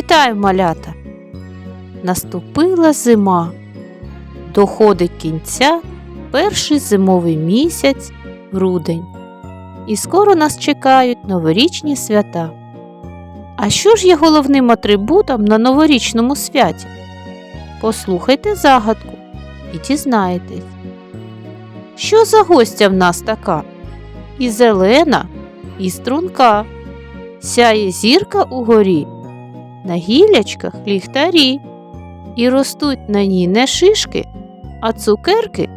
Вітаю, малята! Наступила зима. Доходить кінця перший зимовий місяць грудень. І скоро нас чекають новорічні свята. А що ж є головним атрибутом на новорічному святі? Послухайте загадку і дізнаєтесь. Що за гостя в нас така? І зелена, і струнка. Сяє зірка угорі, на гілячках ліхтарі, і ростуть на ній не шишки, а цукерки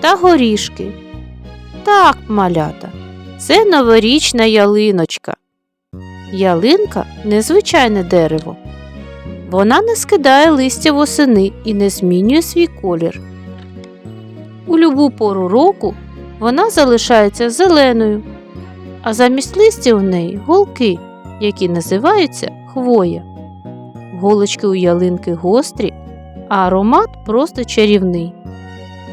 та горішки. Так, малята, це новорічна ялиночка. Ялинка незвичайне дерево. Вона не скидає листя восени і не змінює свій колір. У любу пору року вона залишається зеленою, а замість листя у неї голки, які називаються хвоя. Голочки у ялинки гострі, а аромат просто чарівний.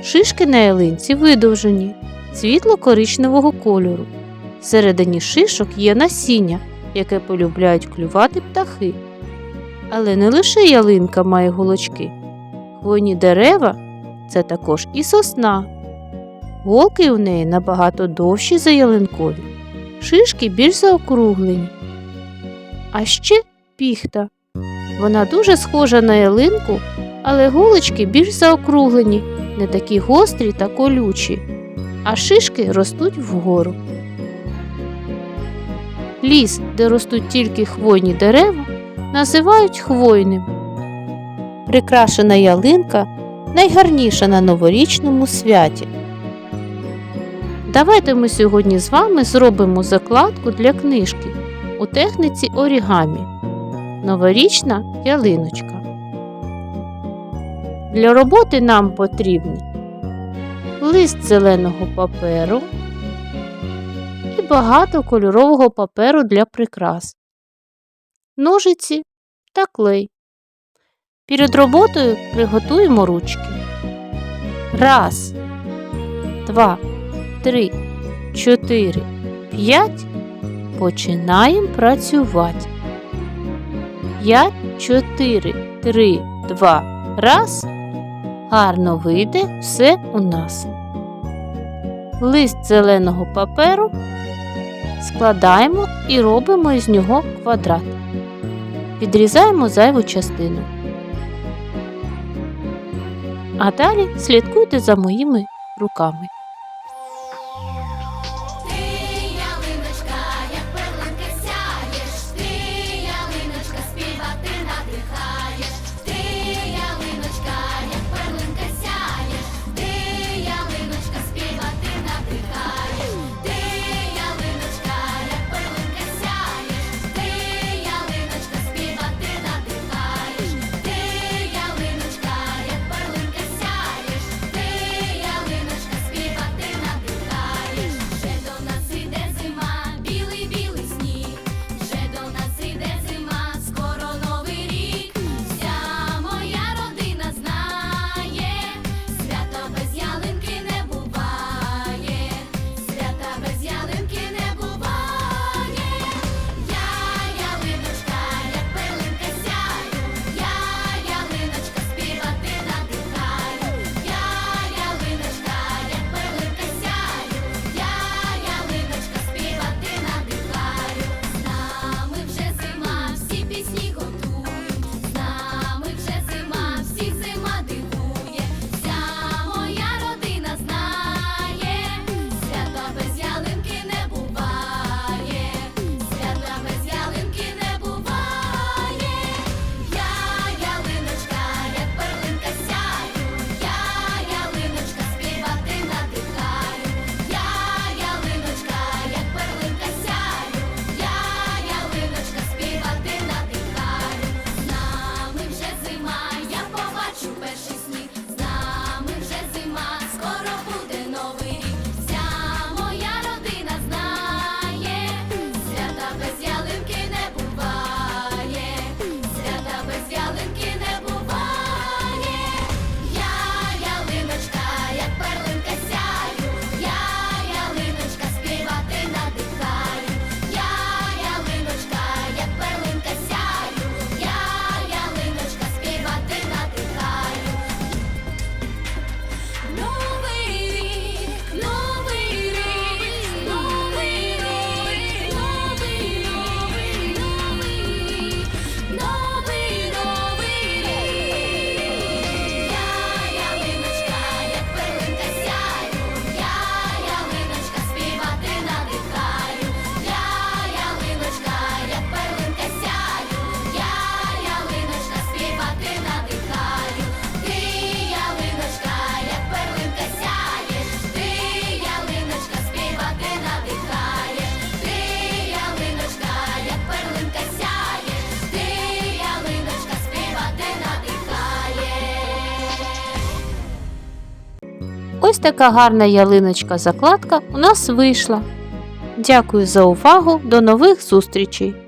Шишки на ялинці видовжені, світло-коричневого кольору. Всередині шишок є насіння, яке полюбляють клювати птахи. Але не лише ялинка має голочки. Хвойні дерева це також і сосна. Голки у неї набагато довші за ялинкові, шишки більш заокруглені. А ще піхта. Вона дуже схожа на ялинку, але голочки більш заокруглені, не такі гострі та колючі, а шишки ростуть вгору. Ліс, де ростуть тільки хвойні дерева, називають хвойним. Прикрашена ялинка найгарніша на новорічному святі. Давайте ми сьогодні з вами зробимо закладку для книжки у техніці орігамі. Новорічна ялиночка. Для роботи нам потрібні лист зеленого паперу і багато кольорового паперу для прикрас, ножиці та клей. Перед роботою приготуємо ручки. Раз, два, три, чотири, п'ять. Починаємо працювати. П'ять, чотири, три, два, раз. Гарно вийде все у нас. Лист зеленого паперу складаємо і робимо із нього квадрат. Відрізаємо зайву частину. А далі слідкуйте за моїми руками. Ось така гарна ялиночка закладка у нас вийшла. Дякую за увагу. До нових зустрічей!